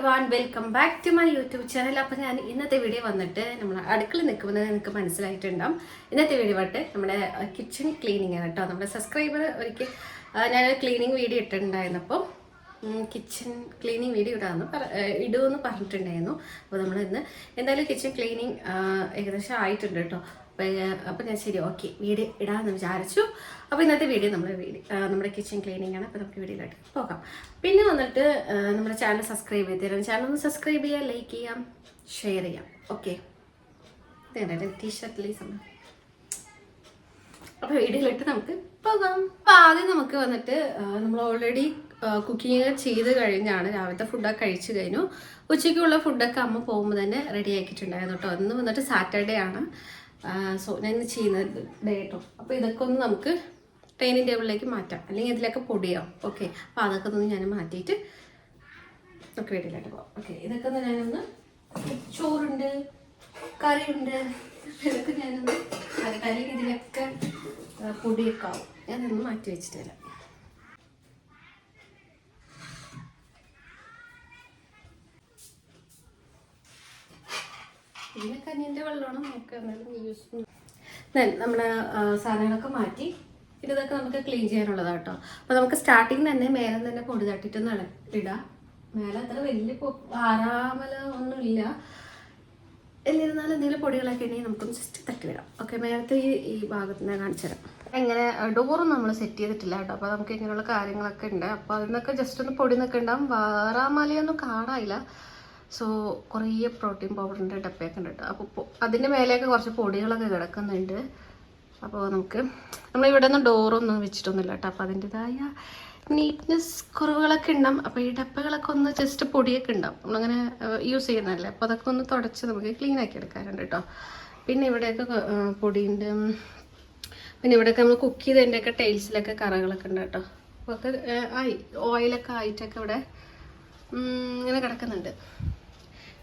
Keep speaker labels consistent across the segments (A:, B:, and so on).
A: Every welcome back to my YouTube channel അപ്പോൾ ഞാൻ ഇന്നത്തെ വീഡിയോ വന്നിട്ട് നമ്മൾ അടുക്കള നിൽക്കുമ്പോൾ നിങ്ങൾക്ക് മനസ്സിലായിട്ടുണ്ടാവും. ഇന്നത്തെ വീഡിയോ വന്നിട്ട് നമ്മുടെ കിച്ചൺ ക്ലീനിങ് ആണ് കേട്ടോ. നമ്മുടെ സബ്സ്ക്രൈബർ ഒരിക്കൽ ഞാൻ ക്ലീനിങ് വീഡിയോ ഇട്ടിട്ടുണ്ടായിരുന്നപ്പോൾ കിച്ചൺ ക്ലീനിങ് വീഡിയോ ഇടാമെന്ന് പറ ഇടുമെന്ന് പറഞ്ഞിട്ടുണ്ടായിരുന്നു. അപ്പോൾ നമ്മൾ ഇന്ന് എന്തായാലും കിച്ചൺ ക്ലീനിങ് ഏകദേശം ആയിട്ടുണ്ട് കേട്ടോ. അപ്പോൾ ഞാൻ ശരി ഓക്കെ വീഡിയോ ഇടാമെന്ന് വിചാരിച്ചു. അപ്പോൾ ഇന്നത്തെ വീഡിയോ നമ്മുടെ വീഡിയോ നമ്മുടെ കിച്ചൺ ക്ലീനിങ് ആണ്. അപ്പോൾ നമുക്ക് വീഡിയോയിലോട്ട് പോകാം. പിന്നെ വന്നിട്ട് നമ്മുടെ ചാനൽ സബ്സ്ക്രൈബ് ചെയ്ത് തരാം ചാനൽ ഒന്ന് സബ്സ്ക്രൈബ് ചെയ്യാം ലൈക്ക് ചെയ്യാം ഷെയർ ചെയ്യാം. ഓക്കെ? ടീഷർട്ടിലേ സമയം അപ്പോൾ വീഡിയോയിലിട്ട് നമുക്ക് പോകാം. അപ്പോൾ ആദ്യം നമുക്ക് വന്നിട്ട് നമ്മൾ ഓൾറെഡി കുക്കിംഗ് ചെയ്ത് കഴിഞ്ഞാണ് രാവിലത്തെ ഫുഡൊക്കെ കഴിച്ചു കഴിഞ്ഞു. ഉച്ചയ്ക്കുള്ള ഫുഡൊക്കെ അമ്മ പോകുമ്പോൾ തന്നെ റെഡി ആക്കിയിട്ടുണ്ടായിരുന്നു കേട്ടോ. ഇന്ന് വന്നിട്ട് സാറ്റർഡേ ആണ്. സോ ഞാൻ ഇന്ന് ചെയ്യുന്ന ഡേ കേട്ടോ അപ്പോൾ ഇതൊക്കെ ഒന്ന് നമുക്ക് ട്രെയിനിങ് ടേബിളിലേക്ക് മാറ്റാം. അല്ലെങ്കിൽ ഇതിലൊക്കെ പൊടിയാവും. ഓക്കെ അപ്പോൾ അതൊക്കെ ഒന്ന് ഞാൻ മാറ്റിയിട്ട് നമുക്ക് വീട്ടിലേക്ക് പോകാം ഓക്കെ ഇതൊക്കെ ഒന്ന് ഞാനൊന്ന് ചോറുണ്ട് കറിയുണ്ട്. ഇതൊക്കെ ഞാനൊന്ന് അല്ലെങ്കിൽ ഇതിലൊക്കെ പൊടിയൊക്കെ ആവും. ഞാനൊന്ന് മാറ്റി വെച്ചിട്ട് തരാം പിന്നെ കഞ്ഞിന്റെ വെള്ളമാണ് നമുക്ക് എന്തായാലും യൂസ് നമ്മുടെ ആ, സാധനങ്ങളൊക്കെ മാറ്റി പിന്നെ ഇതൊക്കെ നമുക്ക് ക്ലീൻ ചെയ്യാനുള്ളതാണ് കേട്ടോ അപ്പോൾ നമുക്ക് സ്റ്റാർട്ടിങ് തന്നെ മേലെ തന്നെ പൊടി തട്ടിട്ട് ഇള ഇടാം. മേലെ അത്ര വലിയ ആറാമല ഒന്നും ഇല്ല എന്നിരുന്നാലും എന്തെങ്കിലും പൊടികളൊക്കെ ഉണ്ടെങ്കിൽ നമുക്കൊന്ന് ജസ്റ്റ് തട്ടിവിടാം ഓക്കെ മേലത്തെ ഈ ഈ ഭാഗത്ത് ഞാൻ കാണിച്ചു തരാം. എങ്ങനെ ഡോറും നമ്മൾ സെറ്റ് ചെയ്തിട്ടില്ല കേട്ടോ അപ്പോൾ നമുക്ക് ഇങ്ങനെയുള്ള കാര്യങ്ങളൊക്കെ ഉണ്ട്. അപ്പോൾ അതിന്നൊക്കെ ജസ്റ്റ് ഒന്ന് പൊടി നിൽക്കണ്ടാവും വാറാമലയൊന്നും കാണാനില്ല. സോ കുറേ പ്രോട്ടീൻ പൗഡറിന്റെ ഡപ്പയൊക്കെ ഉണ്ട് കേട്ടോ അപ്പോൾ അതിന്റെ മേലെയൊക്കെ കുറച്ച് പൊടികളൊക്കെ കിടക്കുന്നുണ്ട്. അപ്പോൾ നമുക്ക് നമ്മളിവിടെ നിന്ന് ഡോറൊന്നും വെച്ചിട്ടൊന്നുമില്ല കേട്ടോ. അപ്പോൾ അതിന്റെതായ നീറ്റ്നെസ് കുറവുകളൊക്കെ ഉണ്ടാവും. അപ്പോൾ ഈ ഡപ്പകളൊക്കെ ഒന്ന് ജസ്റ്റ് പൊടിയൊക്കെ ഉണ്ടാവും. നമ്മളങ്ങനെ യൂസ് ചെയ്യുന്നതല്ലേ. അപ്പോൾ അതൊക്കെ ഒന്ന് തുടച്ച് നമുക്ക് ക്ലീൻ ആക്കി എടുക്കാറുണ്ട് കേട്ടോ. പിന്നെ ഇവിടെയൊക്കെ പൊടിയുണ്ട്. പിന്നെ ഇവിടെയൊക്കെ നമ്മൾ കുക്ക് ചെയ്തതിന്റെയൊക്കെ ടൈൽസിലൊക്കെ കറകളൊക്കെ ഉണ്ട് കേട്ടോ. അപ്പോൾ ഒക്കെ ആയി. ഓയിലൊക്കെ ആയിട്ടൊക്കെ ഇവിടെ ഇങ്ങനെ കിടക്കുന്നുണ്ട്.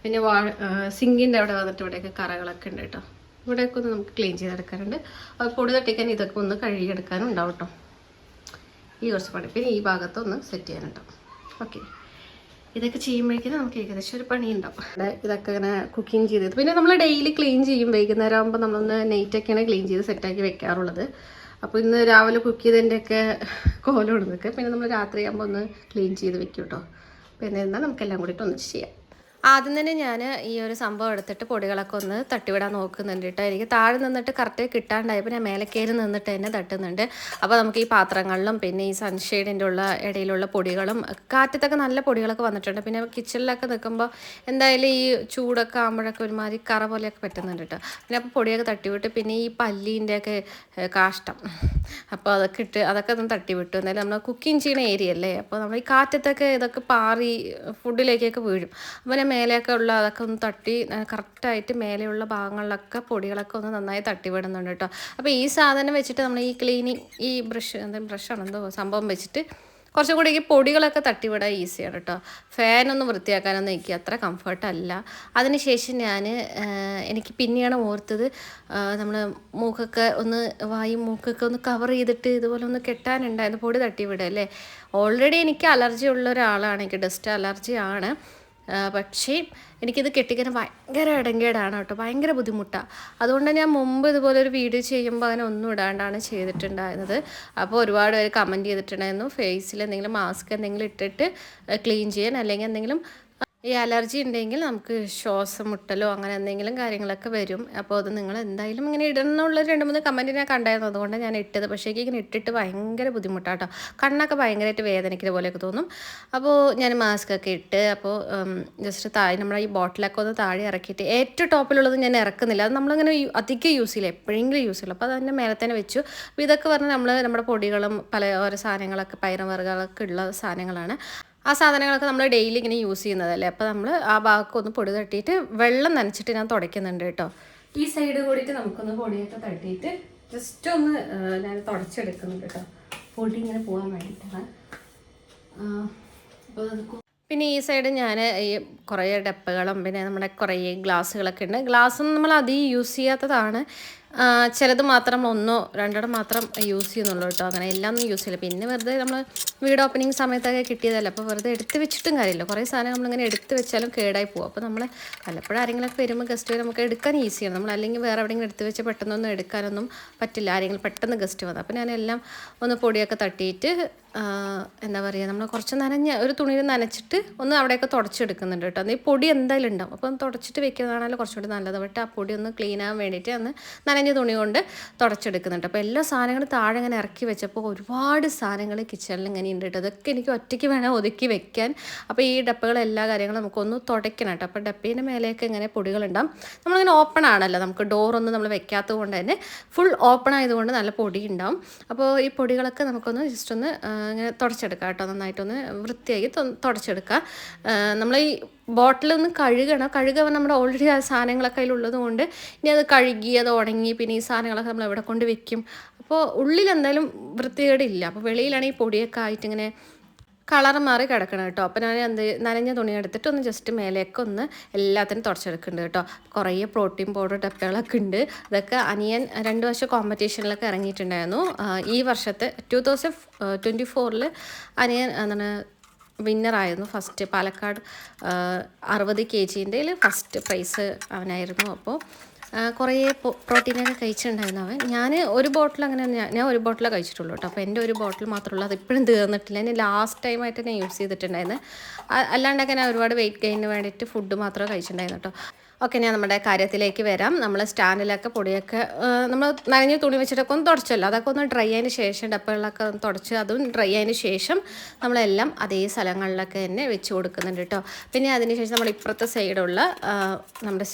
A: പിന്നെ വാ സിങ്കിന്റെ അവിടെ വന്നിട്ട് ഇവിടെയൊക്കെ കറകളൊക്കെ ഉണ്ട് കേട്ടോ. ഇവിടെയൊക്കെ ഒന്ന് നമുക്ക് ക്ലീൻ ചെയ്തെടുക്കാറുണ്ട് അത് പൊടി തട്ടിക്കാൻ ഇതൊക്കെ ഒന്ന് കഴുകിയെടുക്കാനും ഉണ്ടാവും കേട്ടോ. ഈ കുറച്ച് പണി. പിന്നെ ഈ ഭാഗത്തൊന്ന് സെറ്റ് ചെയ്യാനുണ്ടാവും ഓക്കെ ഇതൊക്കെ ചെയ്യുമ്പോഴേക്കും നമുക്ക് ഏകദേശം ഒരു പണി ഉണ്ടാവും ഇതൊക്കെ ഇങ്ങനെ കുക്കിംഗ് ചെയ്തത് പിന്നെ നമ്മൾ ഡെയിലി ക്ലീൻ ചെയ്യും. വൈകുന്നേരം ആകുമ്പോൾ നമ്മളൊന്ന് നൈറ്റൊക്കെയാണ് ക്ലീൻ ചെയ്ത് സെറ്റാക്കി വെക്കാറുള്ളത്. അപ്പോൾ ഇന്ന് രാവിലെ കുക്ക് ചെയ്തതിന്റെയൊക്കെ കോലം ഉണ്ടെന്നൊക്കെ. പിന്നെ നമ്മൾ രാത്രി ആകുമ്പോൾ ഒന്ന് ക്ലീൻ ചെയ്ത് വെക്കും കേട്ടോ. പിന്നെ എന്നാൽ നമുക്കെല്ലാം കൂടിയിട്ട് ഒന്നിച്ച് ചെയ്യാം. ആദ്യം തന്നെ ഞാൻ ഈ ഒരു സംഭവം എടുത്തിട്ട് പൊടികളൊക്കെ ഒന്ന് തട്ടിവിടാൻ നോക്കുന്നുണ്ട് കേട്ടോ. എനിക്ക് താഴെ നിന്നിട്ട് കറക്റ്റ് കിട്ടാണ്ടായപ്പോൾ ഞാൻ മേലെ കയറി നിന്നിട്ട് തന്നെ തട്ടുന്നുണ്ട്. അപ്പോൾ നമുക്ക് ഈ പാത്രങ്ങളിലും പിന്നെ ഈ സൺഷെയ്ഡിന്റെ ഉള്ള ഇടയിലുള്ള പൊടികളും കാറ്റത്തൊക്കെ നല്ല പൊടികളൊക്കെ വന്നിട്ടുണ്ട്. പിന്നെ കിച്ചണിലൊക്കെ നിൽക്കുമ്പോൾ എന്തായാലും ഈ ചൂടൊക്കെ ആകുമ്പോഴൊക്കെ ഒരുമാതിരി കറ പോലെയൊക്കെ പറ്റുന്നുണ്ട് കേട്ടോ. പിന്നെ അപ്പോൾ പൊടിയൊക്കെ തട്ടിവിട്ട് പിന്നെ ഈ പല്ലീന്റെയൊക്കെ കാഷ്ടം. അപ്പോൾ അതൊക്കെ ഇട്ട് അതൊക്കെ ഒന്ന് തട്ടിവിട്ടു. എന്തായാലും നമ്മൾ കുക്കിംഗ് ചെയ്യുന്ന ഏരിയ അല്ലേ? അപ്പോൾ നമ്മൾ ഈ കാറ്റത്തൊക്കെ ഇതൊക്കെ പാറി ഫുഡിലേക്കൊക്കെ വീഴും. അപ്പോൾ മേലെയൊക്കെ ഉള്ള അതൊക്കെ ഒന്ന് തട്ടി കറക്റ്റായിട്ട് മേലെയുള്ള ഭാഗങ്ങളിലൊക്കെ പൊടികളൊക്കെ ഒന്ന് നന്നായി തട്ടി വിടുന്നുണ്ട് കേട്ടോ. അപ്പോൾ ഈ സാധനം വെച്ചിട്ട് നമ്മൾ ഈ ക്ലീനിങ് ഈ ബ്രഷ് എന്താ ബ്രഷാണ് എന്തോ സംഭവം വെച്ചിട്ട് കുറച്ചും കൂടി ഈ പൊടികളൊക്കെ തട്ടിവിടാൻ ഈസിയാണ് കേട്ടോ. ഫാനൊന്നും വൃത്തിയാക്കാനൊന്നും എനിക്ക് അത്ര കംഫർട്ടല്ല അതിനുശേഷം ഞാൻ എനിക്ക് പിന്നെയാണ് ഓർത്തത് നമ്മൾ മൂക്കൊക്കെ ഒന്ന് വായും മൂക്കൊക്കെ ഒന്ന് കവർ ചെയ്തിട്ട് ഇതുപോലെ ഒന്ന് കെട്ടാനുണ്ടായിരുന്നു പൊടി തട്ടിവിടുക അല്ലേ ഓൾറെഡി എനിക്ക് അലർജി ഉള്ള ഒരാളാണ് എനിക്ക് ഡസ്റ്റ് അലർജി ആണ്. ആ, പക്ഷേ എനിക്കിത് കെട്ടിക്കാൻ ഭയങ്കര ഇടങ്കേടാണ് കേട്ടോ. ഭയങ്കര ബുദ്ധിമുട്ടാണ് അതുകൊണ്ട് ഞാൻ മുമ്പ് ഇതുപോലെ ഒരു വീഡിയോ ചെയ്യുമ്പോൾ അങ്ങനെ ഒന്നും ഇടാണ്ടാണ് ചെയ്തിട്ടുണ്ടായിരുന്നത്. അപ്പോൾ ഒരുപാട് പേര് കമന്റ് ചെയ്തിട്ടുണ്ടായിരുന്നു. ഫേസിൽ എന്തെങ്കിലും മാസ്ക് എന്തെങ്കിലും ഇട്ടിട്ട് ക്ലീൻ ചെയ്യാൻ അല്ലെങ്കിൽ എന്തെങ്കിലും ഈ അലർജി ഉണ്ടെങ്കിൽ നമുക്ക് ശ്വാസം മുട്ടലോ അങ്ങനെ എന്തെങ്കിലും കാര്യങ്ങളൊക്കെ വരും. അപ്പോൾ അത് നിങ്ങൾ എന്തായാലും ഇങ്ങനെ ഇടണം എന്നുള്ള രണ്ട് മൂന്ന് കമന്റ് ഞാൻ കണ്ടായിരുന്നു. അതുകൊണ്ട് ഞാൻ ഇട്ടത്. പക്ഷേ ഇങ്ങനെ ഇട്ടിട്ട് ഭയങ്കര ബുദ്ധിമുട്ടാട്ടോ. കണ്ണൊക്കെ ഭയങ്കരമായിട്ട് വേദനിക്കുന്ന പോലെയൊക്കെ തോന്നും. അപ്പോൾ ഞാൻ മാസ്ക് ഒക്കെ ഇട്ട് അപ്പോൾ ജസ്റ്റ് താഴെ നമ്മുടെ ഈ ബോട്ടിലൊക്കെ ഒന്ന് താഴെ ഇറക്കിയിട്ട് ഏറ്റവും ടോപ്പിലുള്ളത് ഞാൻ ഇറക്കുന്നില്ല. അത് നമ്മളിങ്ങനെ അധികം യൂസ് ചെയ്യില്ല. എപ്പോഴെങ്കിലും യൂസ് ചെയ്യില്ല അപ്പോൾ അതിന്റെ മേലെ തന്നെ വെച്ചു. അപ്പോൾ ഇതൊക്കെ പറഞ്ഞാൽ നമ്മൾ നമ്മുടെ പൊടികളും പല ഓരോ സാധനങ്ങളൊക്കെ പയറുവർഗങ്ങളൊക്കെ ഉള്ള സാധനങ്ങളാണ്. ആ സാധനങ്ങളൊക്കെ നമ്മൾ ഡെയിലി ഇങ്ങനെ യൂസ് ചെയ്യുന്നതല്ലേ? അപ്പോൾ നമ്മൾ ആ ഭാഗമൊക്കെ ഒന്ന് പൊടി തട്ടിയിട്ട് വെള്ളം നനച്ചിട്ട് ഞാൻ തുടയ്ക്കുന്നുണ്ട് കേട്ടോ. ഈ സൈഡ് കൂടിയിട്ട് നമുക്കൊന്ന് പൊടിയൊക്കെ തട്ടിയിട്ട് ജസ്റ്റ് ഒന്ന് ഞാൻ തുടച്ചെടുക്കുന്നുണ്ട് കേട്ടോ. പൊടി ഇങ്ങനെ പോകാൻ വേണ്ടിയിട്ടാണ് പിന്നെ ഈ സൈഡ് ഞാൻ ഈ കുറേ ഡപ്പകളും പിന്നെ നമ്മുടെ കുറേ ഗ്ലാസ്സുകളൊക്കെ ഉണ്ട്. ഗ്ലാസ്സൊന്നും നമ്മൾ അധികം യൂസ് ചെയ്യാത്തതാണ്. ചിലത് മാത്രം ഒന്നോ രണ്ടെണ്ണം മാത്രം യൂസ് ചെയ്യുന്നുള്ളൂ കേട്ടോ. അങ്ങനെ എല്ലാം ഒന്നും യൂസ് ചെയ്യില്ല. പിന്നെ വെറുതെ നമ്മൾ വീട് ഓപ്പണിങ് സമയത്തൊക്കെ കിട്ടിയതല്ല. അപ്പോൾ വെറുതെ എടുത്ത് വെച്ചിട്ടും കാര്യമില്ല. കുറേ സാധനം നമ്മളിങ്ങനെ എടുത്ത് വെച്ചാലും കേടായി പോകും. അപ്പോൾ നമ്മൾ പലപ്പോഴും ആരെങ്കിലുമൊക്കെ വരുമ്പോൾ ഗസ്റ്റ് വരും. നമുക്ക് എടുക്കാൻ ഈസിയാണ് നമ്മൾ അല്ലെങ്കിൽ വേറെ എവിടെയെങ്കിലും എടുത്ത് വെച്ച് പെട്ടെന്നൊന്നും എടുക്കാനൊന്നും പറ്റില്ല. ആരെങ്കിലും പെട്ടെന്ന് ഗസ്റ്റ് വന്നു. അപ്പോൾ ഞാനെല്ലാം ഒന്ന് പൊടിയൊക്കെ തട്ടിയിട്ട് എന്താ പറയുക നമ്മൾ കുറച്ച് നനഞ്ഞ ഒരു തുണിയിൽ നനച്ചിട്ട് ഒന്ന് അവിടെയൊക്കെ തുടച്ചെടുക്കുന്നുണ്ട് കേട്ടോ. ഈ പൊടി എന്തായാലും ഉണ്ടാവും. അപ്പം തുടച്ചിട്ട് വെക്കുന്നതാണല്ലോ കുറച്ചുകൂടി നല്ലത്. ബട്ട് ആ പൊടി ഒന്ന് ക്ലീൻ ആകാൻ വേണ്ടിയിട്ട് അന്ന് നനഞ്ഞ തുണി കൊണ്ട് തുടച്ചെടുക്കുന്നുണ്ട്. അപ്പോൾ എല്ലാ സാധനങ്ങളും താഴെ ഇങ്ങനെ ഇറക്കി വെച്ചപ്പോൾ ഒരുപാട് സാധനങ്ങൾ കിച്ചണിൽ ഇങ്ങനെ ഉണ്ട് കേട്ടോ. അതൊക്കെ എനിക്ക് ഒറ്റയ്ക്ക് വേണം ഒതുക്കി വെക്കാൻ. അപ്പോൾ ഈ ഡപ്പകൾ എല്ലാ കാര്യങ്ങളും നമുക്കൊന്ന് തുടയ്ക്കണം കേട്ടോ. അപ്പോൾ ഡപ്പീന്റെ മേലെയൊക്കെ ഇങ്ങനെ പൊടികളുണ്ടാവും നമ്മളിങ്ങനെ ഓപ്പൺ ആണല്ലോ. നമുക്ക് ഡോറൊന്നും നമ്മൾ വെക്കാത്തത് കൊണ്ട് തന്നെ ഫുൾ ഓപ്പൺ ആയതുകൊണ്ട് നല്ല പൊടി ഉണ്ടാവും. അപ്പോൾ ഈ പൊടികളൊക്കെ നമുക്കൊന്ന് ജസ്റ്റ് ഒന്ന് ഇങ്ങനെ തുടച്ചെടുക്കാം കേട്ടോ നന്നായിട്ടൊന്ന് വൃത്തിയാക്കി തുടച്ചെടുക്കുക നമ്മൾ ഈ ബോട്ടിൽ ഒന്ന് കഴുകണം. കഴുകാൻ നമ്മുടെ ഓൾറെഡി ആ സാധനങ്ങളൊക്കെ അതിലുള്ളത് കൊണ്ട് ഇനി അത് കഴുകി അത് ഉണങ്ങി പിന്നെ ഈ സാധനങ്ങളൊക്കെ നമ്മൾ എവിടെ കൊണ്ട് വെക്കും. അപ്പോൾ ഉള്ളിൽ എന്തായാലും വൃത്തികേടില്ല. അപ്പോൾ വെളിയിലാണെങ്കിൽ പൊടിയൊക്കെ ആയിട്ട് ഇങ്ങനെ കളർ മാറി കിടക്കണം കേട്ടോ. അപ്പോൾ ഞാൻ എന്ത് നനഞ്ഞ തുണി എടുത്തിട്ട് ഒന്ന് ജസ്റ്റ് മേലേക്ക് ഒന്ന് എല്ലാത്തിനും തുടച്ചെടുക്കുന്നുണ്ട് കേട്ടോ. കുറേ പ്രോട്ടീൻ പൗഡർ ഡപ്പകളൊക്കെ ഉണ്ട്. അതൊക്കെ അനിയൻ രണ്ട് വർഷം കോമ്പറ്റീഷനിലൊക്കെ ഇറങ്ങിയിട്ടുണ്ടായിരുന്നു. ഈ വർഷത്തെ ടു തൗസൻഡ് ട്വന്റി ഫോറിൽ അനിയൻ എന്താണ് വിന്നറായിരുന്നു ഫസ്റ്റ് പാലക്കാട് അറുപത് കെ ജിന്റെ ഫസ്റ്റ് പ്രൈസ് അവനായിരുന്നു. അപ്പോൾ കുറേ പ്രോട്ടീനൊക്കെ കഴിച്ചിട്ടുണ്ടായിരുന്നു അവൻ. ഞാൻ ഒരു ബോട്ടിൽ അങ്ങനെ ഞാൻ ഒരു ബോട്ടിലേ കഴിച്ചിട്ടുള്ളൂ കേട്ടോ. അപ്പോൾ എന്റെ ഒരു ബോട്ടിൽ മാത്രമുള്ളൂ അത് ഇപ്പോഴും തീർന്നിട്ടില്ല. ഞാൻ ലാസ്റ്റ് ടൈമായിട്ട് ഞാൻ യൂസ് ചെയ്തിട്ടുണ്ടായിരുന്നു. അല്ലാണ്ട് ഞാൻ ഒരുപാട് വെയിറ്റ് ഗെയിന് വേണ്ടിയിട്ട് ഫുഡ് മാത്രമേ കഴിച്ചിട്ടുണ്ടായിരുന്നു കേട്ടോ. ഓക്കെ ഞാൻ നമ്മുടെ കാര്യത്തിലേക്ക് വരാം. നമ്മൾ സ്റ്റാൻഡിലൊക്കെ പൊടിയൊക്കെ നമ്മൾ നനഞ്ഞ തുണി വെച്ചിട്ടൊക്കെ ഒന്ന് തുടച്ചല്ലോ. അതൊക്കെ ഒന്ന് ഡ്രൈ ആയതിന് ശേഷം ഡപ്പകളിലൊക്കെ ഒന്ന് തുടച്ച് അതും ഡ്രൈ ആയതിന് ശേഷം നമ്മളെല്ലാം അതേ സ്ഥലങ്ങളിലൊക്കെ തന്നെ വെച്ച് കൊടുക്കുന്നുണ്ട് കേട്ടോ. പിന്നെ അതിന് ശേഷം നമ്മൾ ഇപ്പുറത്തെ സൈഡുള്ള നമ്മുടെ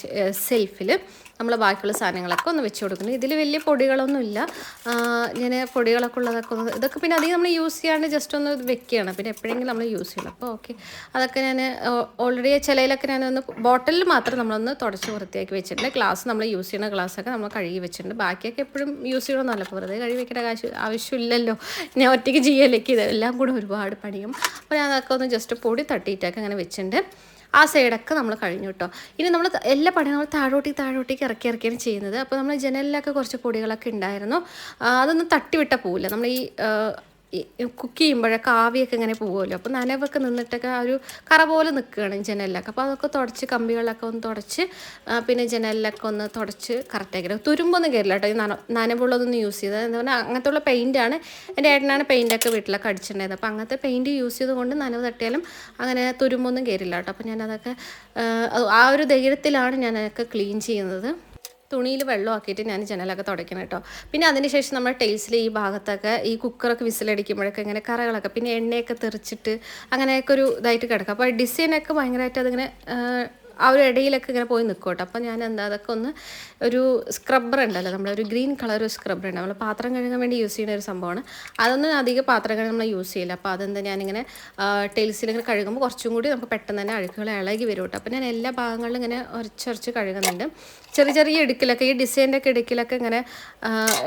A: സെൽഫിൽ നമ്മൾ ബാക്കിയുള്ള സാധനങ്ങളൊക്കെ ഒന്ന് വെച്ച് കൊടുക്കുന്നു ഇതിൽ വലിയ പൊടികളൊന്നുമില്ല. ഇങ്ങനെ പൊടികളൊക്കെ ഉള്ളതൊക്കെ ഒന്ന് ഇതൊക്കെ പിന്നെ അധികം നമ്മൾ യൂസ് ചെയ്യാണ്ട് ജസ്റ്റ് ഒന്ന് വെക്കുകയാണ്. പിന്നെ എപ്പോഴെങ്കിലും നമ്മൾ യൂസ് ചെയ്യണം. അപ്പോൾ ഓക്കെ അതൊക്കെ ഞാൻ ഓൾറെഡി ചിലയിലൊക്കെ ഒന്ന് ബോട്ടിലിൽ മാത്രം നമ്മളൊന്ന് തുടച്ച് വൃത്തിയാക്കി വെച്ചിട്ടുണ്ട്. ഗ്ലാസ് നമ്മൾ യൂസ് ചെയ്യുന്ന ഗ്ലാസ്സൊക്കെ നമ്മൾ കഴുകി വെച്ചിട്ടുണ്ട്. ബാക്കിയൊക്കെ എപ്പോഴും യൂസ് ചെയ്യണമെന്നല്ല അപ്പോൾ വെറുതെ കഴുകി വെക്കേണ്ട ആവശ്യം ആവശ്യമില്ലല്ലോ. ഞാൻ ഒറ്റയ്ക്ക് ചെയ്യലേക്ക് ഇതെല്ലാം കൂടെ ഒരുപാട് പണിയും. അപ്പോൾ ഞാൻ അതൊക്കെ ഒന്ന് ജസ്റ്റ് പൊടി തട്ടിയിട്ടൊക്കെ അങ്ങനെ വെച്ചിട്ടുണ്ട്. ആ സൈഡൊക്കെ നമ്മൾ കഴിഞ്ഞു കേട്ടോ ഇനി നമ്മൾ എല്ലാ പണിയും നമ്മൾ താഴോട്ടേക്ക് താഴോട്ടേക്ക് ഇറക്കി ഇറക്കിയാണ് ചെയ്യുന്നത്. അപ്പോൾ നമ്മൾ ജനലിലൊക്കെ കുറച്ച് പൊടികളൊക്കെ ഉണ്ടായിരുന്നു. അതൊന്നും തട്ടിവിട്ട പോവില്ല. നമ്മൾ ഈ കുക്ക് ചെയ്യുമ്പോഴൊക്കെ ആവിയൊക്കെ ഇങ്ങനെ പോകുമല്ലോ അപ്പോൾ നനവൊക്കെ നിന്നിട്ടൊക്കെ ആ ഒരു കറ പോലെ നിൽക്കുകയാണ് ജനലിലൊക്കെ. അപ്പോൾ അതൊക്കെ തുടച്ച് കമ്പികളൊക്കെ ഒന്ന് തുടച്ച് പിന്നെ ജനലിലൊക്കെ ഒന്ന് തുടച്ച് കറക്റ്റാക്കി തുരുമ്പൊന്നും കയറില്ല കേട്ടോ. ഈ നന നനവുള്ളതൊന്നും യൂസ് ചെയ്തത് എന്ന് പറഞ്ഞാൽ അങ്ങനത്തെ ഉള്ള എന്റെ ഏട്ടനാണ് പെയിന്റൊക്കെ വീട്ടിലൊക്കെ അടിച്ചിട്ടുണ്ടായത് അപ്പോൾ അങ്ങനത്തെ പെയിന്റ് യൂസ് ചെയ്തുകൊണ്ട് നനവ് തട്ടിയാലും അങ്ങനെ തുരുമ്പൊന്നും കയറില്ല കേട്ടോ. അപ്പോൾ ഞാനതൊക്കെ ആ ഒരു ധൈര്യത്തിലാണ് ഞാനതൊക്കെ ക്ലീൻ ചെയ്യുന്നത്. തുണിയിൽ വെള്ളമാക്കിയിട്ട് ഞാൻ ജനലൊക്കെ തുടയ്ക്കണം കേട്ടോ. പിന്നെ അതിനുശേഷം നമ്മൾ ടൈൽസിൽ ഈ ഭാഗത്തൊക്കെ ഈ കുക്കറൊക്കെ വിസിലടിക്കുമ്പോഴൊക്കെ ഇങ്ങനെ കറകളൊക്കെ പിന്നെ എണ്ണയൊക്കെ തെറിച്ചിട്ട് അങ്ങനെയൊക്കെ ഒരു ഇതായിട്ട് കിടക്കും. അപ്പോൾ ഡിസൈനൊക്കെ ഭയങ്കരമായിട്ട് അതിങ്ങനെ ആ, ഒരു ഇടയിലൊക്കെ ഇങ്ങനെ പോയി നിൽക്കും കേട്ടോ അപ്പോൾ ഞാൻ എന്താ അതൊക്കെ ഒന്ന് ഒരു സ്ക്രബ്ബർ ഉണ്ടല്ലോ നമ്മുടെ ഒരു ഗ്രീൻ കളർ ഒരു സ്ക്രബ്ബർ ഉണ്ട്. നമ്മൾ പാത്രം കഴുകാൻ വേണ്ടി യൂസ് ചെയ്യുന്ന ഒരു സംഭവമാണ്. അതൊന്നും അധികം പാത്രം കഴുകാൻ നമ്മൾ യൂസ് ചെയ്യില്ല. അപ്പോൾ അതെന്താ ഞാനിങ്ങനെ ടൈൽസിൽ ഇങ്ങനെ കഴുകുമ്പോൾ കുറച്ചും കൂടി നമുക്ക് പെട്ടെന്ന് തന്നെ അഴുക്കുകൾ ഇളകി വരും കേട്ടോ. അപ്പോൾ ഞാൻ എല്ലാ ഭാഗങ്ങളിലും ഇങ്ങനെ ഉരച്ചുരച്ച് കഴുകുന്നുണ്ട്. ചെറിയ ചെറിയ ഇടുക്കിലൊക്കെ ഈ ഡിസൈന്റെ ഒക്കെ ഇടുക്കിലൊക്കെ ഇങ്ങനെ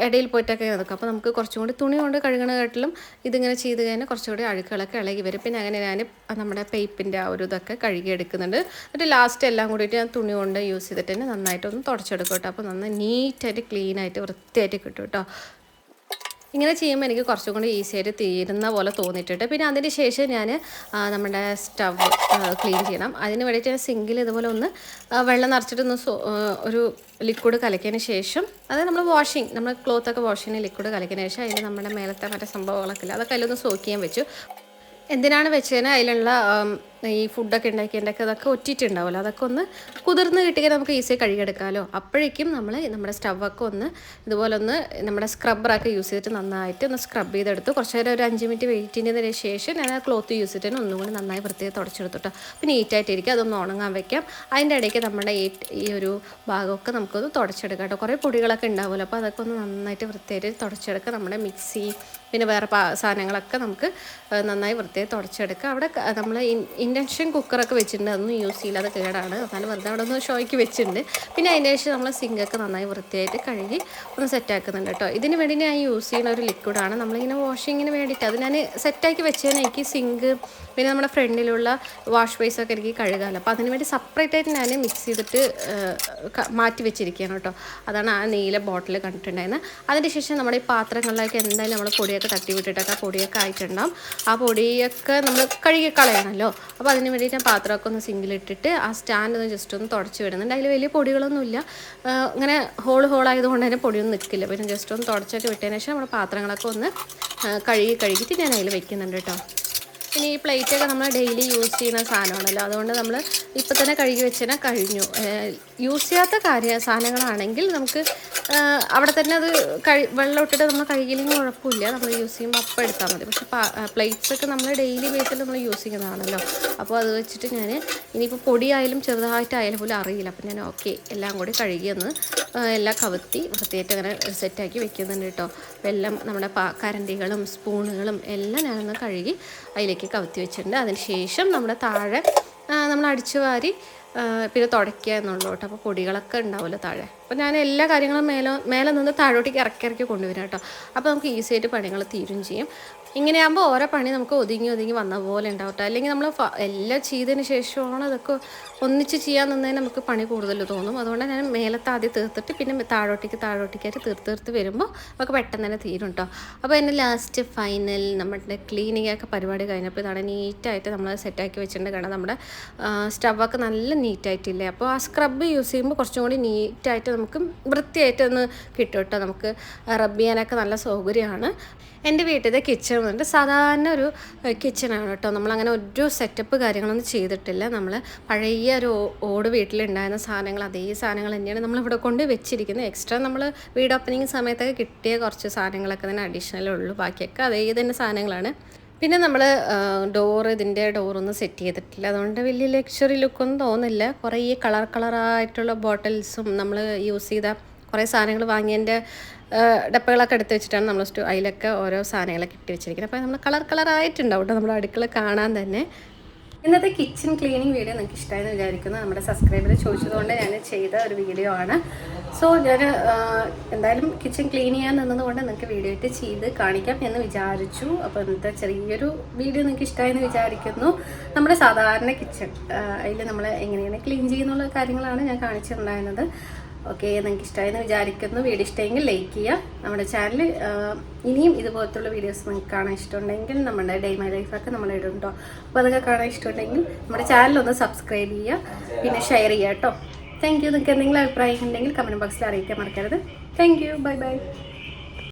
A: ഇടയിൽ പോയിട്ടൊക്കെ നിൽക്കും അപ്പോൾ നമുക്ക് കുറച്ചും കൂടി തുണി കൊണ്ട് കഴുകണ കഴുകണകാട്ടിലും ഇതിങ്ങനെ ചെയ്ത് കഴിഞ്ഞാൽ കുറച്ചും കൂടി അഴുക്കുകളൊക്കെ ഇളകി വരും. പിന്നെ അങ്ങനെ ഞാൻ നമ്മുടെ പൈപ്പിന്റെ ആ ഒരു ഇതൊക്കെ കഴുകിയെടുക്കുന്നുണ്ട്. എന്നിട്ട് ലാസ്റ്റ് എല്ലാം കൂടിയിട്ട് ഞാൻ തുണി കൊണ്ട് യൂസ് ചെയ്തിട്ട് തന്നെ നന്നായിട്ടൊന്ന് തുടച്ചെടുക്കും കേട്ടോ അപ്പോൾ നന്നായി നീറ്റായിട്ട് ക്ലീനായിട്ട് വൃത്തിയായിട്ട് കിട്ടും കേട്ടോ. ഇങ്ങനെ ചെയ്യുമ്പോൾ എനിക്ക് കുറച്ചും കൂടി ഈസി ആയിട്ട് തീരുന്ന പോലെ തോന്നിയിട്ടുണ്ട്. പിന്നെ അതിന് ശേഷം ഞാൻ നമ്മുടെ സ്റ്റവ് ക്ലീൻ ചെയ്യണം. അതിന് വേണ്ടിയിട്ട് ഞാൻ സിങ്കിൽ ഇതുപോലെ ഒന്ന് വെള്ളം നിറച്ചിട്ടൊന്ന് ഒരു ലിക്വിഡ് കലക്കിയതിന് ശേഷം അത് നമ്മൾ വാഷിങ് നമ്മൾ ക്ലോത്തൊക്കെ വാഷ് ചെയ്യുന്ന ലിക്വിഡ് കലക്കിയതിന് ശേഷം അതിൽ നമ്മുടെ മേലത്തെ മറ്റേ സംഭവങ്ങളൊക്കെ ഇല്ല അതൊക്കെ അതിലൊന്ന് സോക്ക് ചെയ്യാൻ വെച്ചു. എന്തിനാണ് വെച്ചതിന് അതിലുള്ള ഈ ഫുഡൊക്കെ ഉണ്ടാക്കിയതിന്റെയൊക്കെ അതൊക്കെ ഒറ്റിയിട്ടുണ്ടാവുമല്ലോ. അതൊക്കെ ഒന്ന് കുതിർന്ന് കിട്ടിയാൽ നമുക്ക് ഈസി കഴുകിയെടുക്കാമല്ലോ. അപ്പോഴേക്കും നമ്മൾ നമ്മുടെ സ്റ്റവൊക്കെ ഒന്ന് ഇതുപോലെ ഒന്ന് നമ്മുടെ സ്ക്രബ്ബറൊക്കെ യൂസ് ചെയ്തിട്ട് നന്നായിട്ട് ഒന്ന് സ്ക്രബ് ചെയ്തെടുത്ത്. കുറച്ച് നേരം ഒരു അഞ്ച് മിനിറ്റ് വെയിറ്റ് ചെയ്തതിന് ശേഷം ഞാൻ ആ ക്ലോത്ത് യൂസ് ചെയ്തിട്ട് ഒന്നും കൂടി നന്നായി വൃത്തിയായി തുടച്ചെടുത്തോട്ടോ അപ്പോൾ നീറ്റായിട്ടിരിക്കും അതൊന്ന് ഉണങ്ങാൻ വെക്കാം. അതിന്റെ ഇടയ്ക്ക് നമ്മുടെ ഈ ഒരു ഭാഗമൊക്കെ നമുക്കൊന്ന് തുടച്ചെടുക്കാം കേട്ടോ കുറേ പൊടികളൊക്കെ ഉണ്ടാവുമല്ലോ. അപ്പോൾ അതൊക്കെ ഒന്ന് നന്നായിട്ട് വൃത്തിയായിട്ട് തുടച്ചെടുക്കാം നമ്മുടെ മിക്സി പിന്നെ വേറെ സാധനങ്ങളൊക്കെ നമുക്ക് നന്നായി വൃത്തിയായി തുടച്ചെടുക്കാം അവിടെ നമ്മൾ ഇൻഡക്ഷൻ കുക്കറൊക്കെ വെച്ചിട്ടുണ്ട്. അതൊന്നും യൂസ് ചെയ്യില്ല അത് കേടാണ്. എന്നാലും വെറുതെ അവിടെ ഒന്ന് ഷോയ്ക്ക് വെച്ചിട്ടുണ്ട്. പിന്നെ അതിന്റെ ശേഷം നമ്മൾ സിങ്കൊക്കെ നന്നായി വൃത്തിയായിട്ട് കഴുകി ഒന്ന് സെറ്റാക്കുന്നുണ്ട് കേട്ടോ. ഇതിന് വേണ്ടി ഞാൻ യൂസ് ചെയ്യുന്ന ഒരു ലിക്വിഡാണ് നമ്മളിങ്ങനെ വാഷിങ്ങിന് വേണ്ടിയിട്ട് അത് ഞാൻ സെറ്റാക്കി വെച്ചതിന് എനിക്ക് സിങ്ക് പിന്നെ നമ്മുടെ ഫ്രണ്ടിലുള്ള വാഷ് ബേസൊക്കെ എനിക്ക് കഴുകാമല്ലോ. അപ്പോൾ അതിന് വേണ്ടി സെപ്പറേറ്റ് ആയിട്ട് ഞാൻ മിക്സ് ചെയ്തിട്ട് മാറ്റി വെച്ചിരിക്കുകയാണ് കേട്ടോ. അതാണ് ആ നീല ബോട്ടിൽ കണ്ടിട്ടുണ്ടായിരുന്നത് അതിന് ശേഷം നമ്മുടെ ഈ പാത്രങ്ങളിലൊക്കെ എന്തായാലും നമ്മൾ പൊടിയൊക്കെ തട്ടി വിട്ടിട്ടൊക്കെ പൊടിയൊക്കെ ആയിട്ടുണ്ടാവും. ആ പൊടിയൊക്കെ നമ്മൾ കഴുകി കളയണമല്ലോ അപ്പോൾ അതിന് വേണ്ടിയിട്ട് ഞാൻ പാത്രമൊക്കെ ഒന്ന് സിങ്കിലിട്ടിട്ട് ആ സ്റ്റാൻഡ് ഒന്ന് ജസ്റ്റ് ഒന്ന് തുടച്ച് വിടുന്നുണ്ട്. അതിൽ വലിയ പൊടികളൊന്നുമില്ല. ഇങ്ങനെ ഹോൾ ഹോളായതുകൊണ്ട് തന്നെ പൊടിയൊന്നും നിൽക്കില്ല. പിന്നെ ജസ്റ്റ് ഒന്ന് തുടച്ചൊക്കെ വിട്ടതിന് ശേഷം നമ്മുടെ പാത്രങ്ങളൊക്കെ ഒന്ന് കഴുകി കഴുകിയിട്ട് ഞാൻ അതിൽ വെക്കുന്നുണ്ട് കേട്ടോ പിന്നെ ഈ പ്ലേറ്റൊക്കെ നമ്മൾ ഡെയിലി യൂസ് ചെയ്യുന്ന സാധനമാണല്ലോ. അതുകൊണ്ട് നമ്മൾ ഇപ്പം തന്നെ കഴുകി വെച്ചാൽ കഴിഞ്ഞു. യൂസ് ചെയ്യാത്ത കാര്യ സാധനങ്ങളാണെങ്കിൽ നമുക്ക് അവിടെ തന്നെ അത് കഴി വെള്ളം ഇട്ടിട്ട് നമ്മൾ കഴുകിയില്ലെങ്കിൽ കുഴപ്പമില്ല. നമ്മൾ യൂസ് ചെയ്യുമ്പോൾ അപ്പം എടുത്താൽ മതി. പക്ഷേ പ്ലേറ്റ്സ് ഒക്കെ നമ്മൾ ഡെയിലി ബേസിൽ നമ്മൾ യൂസ് ചെയ്യുന്നതാണല്ലോ. അപ്പോൾ അത് വെച്ചിട്ട് ഞാൻ ഇനിയിപ്പോൾ പൊടിയായാലും ചെറുതായിട്ടായാലും പോലും അറിയില്ല. അപ്പം ഞാൻ ഓക്കെ എല്ലാം കൂടി കഴുകിയെന്ന് എല്ലാം കവത്തി വൃത്തിയായിട്ട് അങ്ങനെ സെറ്റാക്കി വെക്കുന്നുണ്ട് കേട്ടോ. വെള്ളം നമ്മുടെ പാ കരണ്ടികളും സ്പൂണുകളും എല്ലാം ഞാനൊന്ന് കഴുകി അതിലേക്ക് കവത്തി വെച്ചിട്ടുണ്ട്. അതിന് ശേഷം നമ്മുടെ താഴെ നമ്മൾ അടിച്ചു വാരി പിന്നെ തുടയ്ക്കുക എന്നുള്ളൂ കേട്ടോ അപ്പോൾ പൊടികളൊക്കെ ഉണ്ടാവുമല്ലോ താഴെ. അപ്പോൾ ഞാൻ എല്ലാ കാര്യങ്ങളും മേലെ മേലെ നിന്ന് താഴോട്ടേക്ക് ഇറക്കി ഇറക്കി കൊണ്ടുവരാം കേട്ടോ. അപ്പോൾ നമുക്ക് ഈസി ആയിട്ട് പണികൾ തീരും ചെയ്യും. ഇങ്ങനെയാകുമ്പോൾ ഓരോ പണി നമുക്ക് ഒതുങ്ങി ഒതുങ്ങി വന്ന പോലെ ഉണ്ടാവും കേട്ടോ അല്ലെങ്കിൽ നമ്മൾ എല്ലാം ചെയ്തതിന് ശേഷമാണ് അതൊക്കെ ഒന്നിച്ച് ചെയ്യാൻ നിന്നതിന് നമുക്ക് പണി കൂടുതൽ തോന്നും. അതുകൊണ്ട് ഞാൻ മേലത്തെ ആദ്യം തീർത്തിട്ട് പിന്നെ താഴോട്ടേക്ക് താഴോട്ടേക്കായിട്ട് തീർത്ത് തീർത്ത് വരുമ്പോൾ നമുക്ക് പെട്ടെന്ന് തന്നെ തീരും കേട്ടോ അപ്പോൾ എന്റെ ലാസ്റ്റ് ഫൈനൽ നമ്മുടെ ക്ലീനിങ് ഒക്കെ പരിപാടി കഴിഞ്ഞപ്പോൾ ഇതാണ് നീറ്റായിട്ട് നമ്മൾ സെറ്റാക്കി വെച്ചിട്ടുണ്ട്. കാരണം നമ്മുടെ സ്റ്റവൊക്കെ നല്ല നീറ്റായിട്ടില്ലേ അപ്പോൾ ആ സ്ക്രബ് യൂസ് ചെയ്യുമ്പോൾ കുറച്ചും കൂടി നീറ്റായിട്ട് നമുക്ക് വൃത്തിയായിട്ടൊന്ന് കിട്ടും കേട്ടോ നമുക്ക് റബ്ബ് ചെയ്യാനൊക്കെ നല്ല സൗകര്യമാണ്. എന്റെ വീട്ടിലെ കിച്ചൺ വന്നിട്ട് സാധാരണ ഒരു കിച്ചണാണ് കേട്ടോ. നമ്മളങ്ങനെ ഒരു സെറ്റപ്പ് കാര്യങ്ങളൊന്നും ചെയ്തിട്ടില്ല. നമ്മൾ പഴയ ഒരു ഓട് വീട്ടിലുണ്ടായിരുന്ന സാധനങ്ങൾ അതേ സാധനങ്ങൾ തന്നെയാണ് നമ്മളിവിടെ കൊണ്ട് വെച്ചിരിക്കുന്നത്. എക്സ്ട്രാ നമ്മൾ വീട് ഓപ്പണിങ് സമയത്തൊക്കെ കിട്ടിയ കുറച്ച് സാധനങ്ങളൊക്കെ തന്നെ അഡീഷണൽ ഉള്ളൂ. ബാക്കിയൊക്കെ അതേ തന്നെ സാധനങ്ങളാണ്. പിന്നെ നമ്മൾ ഡോർ ഇതിന്റെ ഡോറൊന്നും സെറ്റ് ചെയ്തിട്ടില്ല. അതുകൊണ്ട് വലിയ ലക്ഷറി ലുക്കൊന്നും തോന്നില്ല. കുറേ കളർ കളറായിട്ടുള്ള ബോട്ടിൽസും നമ്മൾ യൂസ് ചെയ്ത കുറേ സാധനങ്ങൾ വാങ്ങിയതിന്റെ ഡപ്പകളൊക്കെ എടുത്ത് വെച്ചിട്ടാണ് നമ്മൾ സ്റ്റോ അതിലൊക്കെ ഓരോ സാധനങ്ങളൊക്കെ ഇട്ട് വെച്ചിരിക്കുന്നത്. അപ്പോൾ നമ്മൾ കളർ കളറായിട്ടുണ്ടാവും കേട്ടോ നമ്മുടെ അടുക്കള കാണാൻ തന്നെ. ഇന്നത്തെ കിച്ചൺ ക്ലീനിങ് വീഡിയോ നിങ്ങൾക്ക് ഇഷ്ടമായെന്ന് വിചാരിക്കുന്നു. നമ്മുടെ സബ്സ്ക്രൈബർ ചോദിച്ചതുകൊണ്ട് ഞാൻ ചെയ്ത ഒരു വീഡിയോ ആണ്. സോ ഞാൻ എന്തായാലും കിച്ചൺ ക്ലീൻ ചെയ്യാൻ നിന്നതുകൊണ്ട് നിങ്ങൾക്ക് വീഡിയോ ഇട്ട് ചെയ്ത് കാണിക്കാം എന്ന് വിചാരിച്ചു. അപ്പോൾ ഇന്നത്തെ ചെറിയൊരു വീഡിയോ നിങ്ങൾക്ക് ഇഷ്ടമായെന്ന് വിചാരിക്കുന്നു. നമ്മുടെ സാധാരണ കിച്ചൺ അതിൽ നമ്മൾ എങ്ങനെയാണ് ക്ലീൻ ചെയ്യുന്നുള്ള കാര്യങ്ങളാണ് ഞാൻ കാണിച്ചിട്ടുണ്ടായിരുന്നത്. ഓക്കെ നിങ്ങൾക്ക് ഇഷ്ടമായെന്ന് വിചാരിക്കുന്നു. വീഡിയോ ഇഷ്ടമെങ്കിൽ ലൈക്ക് ചെയ്യുക. നമ്മുടെ ചാനൽ ഇനിയും ഇതുപോലത്തുള്ള വീഡിയോസ് നിങ്ങൾക്ക് കാണാൻ ഇഷ്ടമുണ്ടെങ്കിൽ നമ്മുടെ ഡേ മൈ ലൈഫൊക്കെ നമ്മൾ ഇടുന്നുണ്ടോ അപ്പോൾ അതൊക്കെ കാണാൻ ഇഷ്ടമുണ്ടെങ്കിൽ നമ്മുടെ ചാനൽ ഒന്ന് സബ്സ്ക്രൈബ് ചെയ്യുക. പിന്നെ ഷെയർ ചെയ്യുക കേട്ടോ താങ്ക് യു നിങ്ങൾക്ക് എന്തെങ്കിലും അഭിപ്രായം ഉണ്ടെങ്കിൽ കമന്റ് ബോക്സിൽ അറിയിക്കാൻ മറക്കരുത്. Thank you bye bye